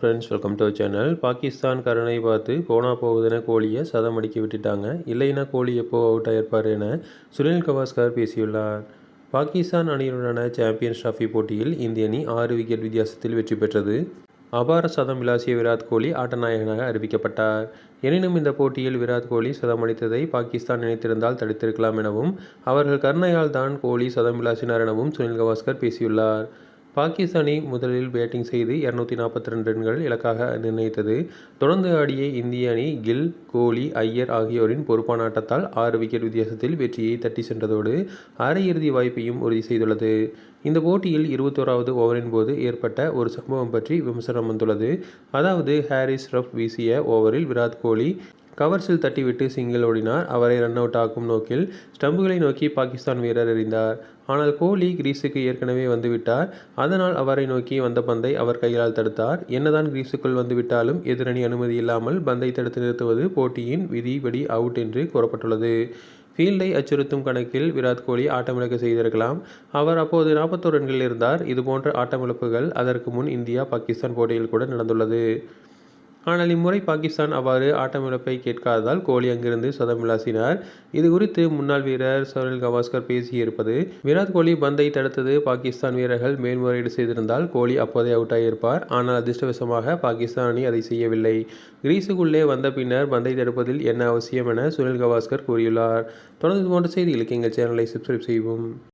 Friends welcome to channel Pakistan கருணை பார்த்து போனா போகுதுன்னு கோலியை சதம் அடிக்க விட்டுட்டாங்க. இல்லைன்னா கோலி எப்போ அவுட் ஆயிருப்பார் என சுனில் கவாஸ்கர் பேசியுள்ளார். பாகிஸ்தான் அணியுடனான சாம்பியன்ஸ் டிராஃபி போட்டியில் இந்திய அணி ஆறு விக்கெட் வித்தியாசத்தில் வெற்றி பெற்றது. அபார சதம் விளாசிய விராட் கோலி ஆட்டநாயகனாக அறிவிக்கப்பட்டார். எனினும் இந்த போட்டியில் விராட் கோலி சதம் அடித்ததை பாகிஸ்தான் நினைத்திருந்தால் தடுத்திருக்கலாம் எனவும் அவர்கள் கருணையால் தான் கோலி சதம் விளாசினார் எனவும் சுனில் கவாஸ்கர் பேசியுள்ளார். பாகிஸ்தானி முதலில் பேட்டிங் செய்து இருநூத்தி நாற்பத்தி ரெண்டு ரன்கள் இலக்காக நிர்ணயித்தது. தொடர்ந்து ஆடிய இந்திய அணி கில் கோலி ஐயர் ஆகியோரின் பொறுப்பான ஆட்டத்தால் ஆறு விக்கெட் வித்தியாசத்தில் வெற்றியை தட்டி சென்றதோடு அரையிறுதி வாய்ப்பையும் உறுதி செய்துள்ளது. இந்த போட்டியில் இருபத்தோராவது ஓவரின் போது ஏற்பட்ட ஒரு சம்பவம் பற்றி விமர்சனம் வந்துள்ளது. அதாவது ஹாரிஸ் ரஃப் வீசிய ஓவரில் விராட் கோலி கவர்ஸில் தட்டிவிட்டு சிங்கிள் ஓடினார். அவரை ரன் அவுட் ஆக்கும் நோக்கில் ஸ்டம்புகளை நோக்கி பாகிஸ்தான் வீரர் எறிந்தார். ஆனால் கோலி கிரீஸுக்கு ஏற்கனவே வந்துவிட்டார். அதனால் அவரை நோக்கி வந்த பந்தை அவர் கையால் தடுத்தார். என்னதான் கிரீஸுக்குள் வந்துவிட்டாலும் எதிரணி அனுமதி இல்லாமல் பந்தை தடுத்து நிறுத்துவது போட்டியின் விதிபடி அவுட் என்று கூறப்பட்டுள்ளது. ஃபீல்டை அச்சுறுத்தும் கணக்கில் விராட் கோலி ஆட்டமிழக்க செய்திருக்கலாம். அவர் அப்போது நாற்பத்தோரு ரன்களில் இருந்தார். இதுபோன்ற ஆட்டமிழப்புகள் அதற்கு முன் இந்தியா பாகிஸ்தான் போட்டியில் கூட நடந்துள்ளது. ஆனால் இம்முறை பாகிஸ்தான் அவ்வாறு ஆட்டமிழப்பை கேட்காததால் கோலி அங்கிருந்து சதம் விளாசினார். இது குறித்து முன்னாள் வீரர் சுனில் கவாஸ்கர் பேசியிருப்பது விராட் கோலி பந்தை தடுத்தது பாகிஸ்தான் வீரர்கள் மேல்முறையீடு செய்திருந்தால் கோலி அப்போதே அவுட் ஆகியிருப்பார் ஆனால் அதிர்ஷ்டவசமாக பாகிஸ்தான் அணி அதை செய்யவில்லை. கிரீஸுக்குள்ளே வந்த பின்னர் பந்தை தடுப்பதில் என்ன அவசியம் என சுனில் கவாஸ்கர் கூறியுள்ளார். தொடர்ந்து போன்ற செய்திகளுக்கு எங்கள் சேனலை சப்ஸ்கிரைப் செய்வோம்